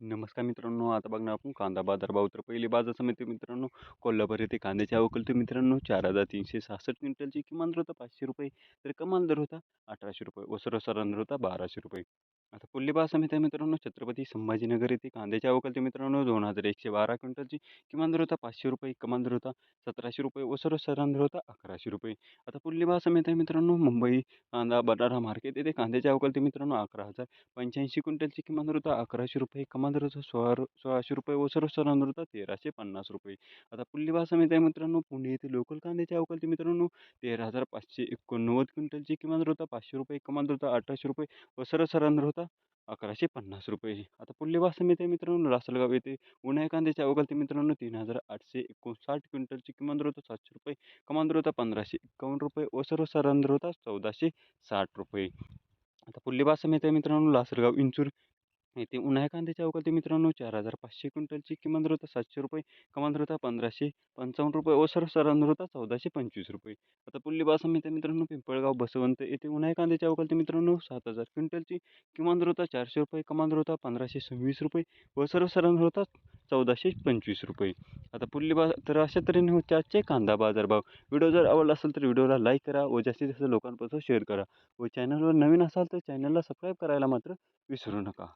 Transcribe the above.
नमस्कार मित्रांनो आता बघणार आपण कांदा बाजार भाव तर पहिली बाजार समिती मित्रांनो कोल्हापूर येथे कांद्याची अवकलते मित्रांनो चार हजार तीनशे सहासष्ट क्विंटलची किमान दर होता पाचशे रुपये तर कमाल दर होता अठराशे रुपये व सर्वसाधारण दर होता बाराशे रुपये. आता पुल्ली बाजार समिती आहे मित्रांनो छत्रपती संभाजीनगर येथे कांद्याची अवकलते मित्रांनो दोन हजार एकशे बारा क्विंटलची किमान दर होता पाचशे रुपये कमाल दर होता सतराशे रुपये व सर्वसाधारण दर होता अकराशे रुपये. आता पुल्ली समिती आहे मित्रांनो मुंबई कांदा बटाटा मार्केट येथे कांद्याची अवकलती मित्रांनो अकरा हजार. पंच्याऐंशी क्विंटलची किमान दर होता अकराशे रुपये. कमाल दर सोळा सोळाशे रुपये व सर्वसाधारण दर होता तेराशे पन्नास रुपये. आता पुल्ली बाजार समिती आहे मित्रांनो पुणे येथे लोकल कांद्याची अवकलती मित्रांनो तेरा हजार पाचशे एकोणनव्वद क्विंटलची किमान दर होता पाचशे रुपये. कमाल दर होता अठराशे रुपये व सर्वसाधारण दर होता अकराशे पन्नास रुपये आता पुल्ली बाजार समिती आहे मित्रांनो लासलगाव येथे उन्हाळी कांद्याची आवक मित्रांनो तीन हजार आठशे एकोणसाठ क्विंटलची किमान दर होता सातशे रुपये कमान दर होता पंधराशे एकावन्न रुपये व सर्वसाधारण दर होता चौदाशे साठ रुपये. आता पुल्ली बाजार समिती आहे मित्रांनो लासलगाव इंचूर नाही उन्हाळी उन्हाळ्या आवक होती मित्रांनो चार हजार पाचशे क्विंटलची किमान दर होता सातशे रुपये कमाल दर होता पंधराशे पंचावन्न रुपये व सर्वसाधारण दर होता चौदाशे पंचवीस रुपये. आता पुल्ली बाजार समिती मित्रांनो पिंपळगाव बसवंत येथे उन्हाळी कांद्याच्या अवकाळी मित्रांनो सात हजार क्विंटलची किमान दर होता चारशे रुपये कमाल दर होता पंधराशे सव्वीस रुपये व सर्वसाधारण दर होता चौदाशे पंचवीस रुपये. आता पुल्ली बाजार तर अशा तऱ्हेने होते आजचे कांदा बाजार भाव. व्हिडिओ जर आवडला असेल तर व्हिडिओला लाईक करा व जास्तीत जास्त लोकांपर्यंत शेअर करा व चॅनलवर नवीन असाल तर चॅनलला सबस्क्राईब करायला मात्र विसरू नका.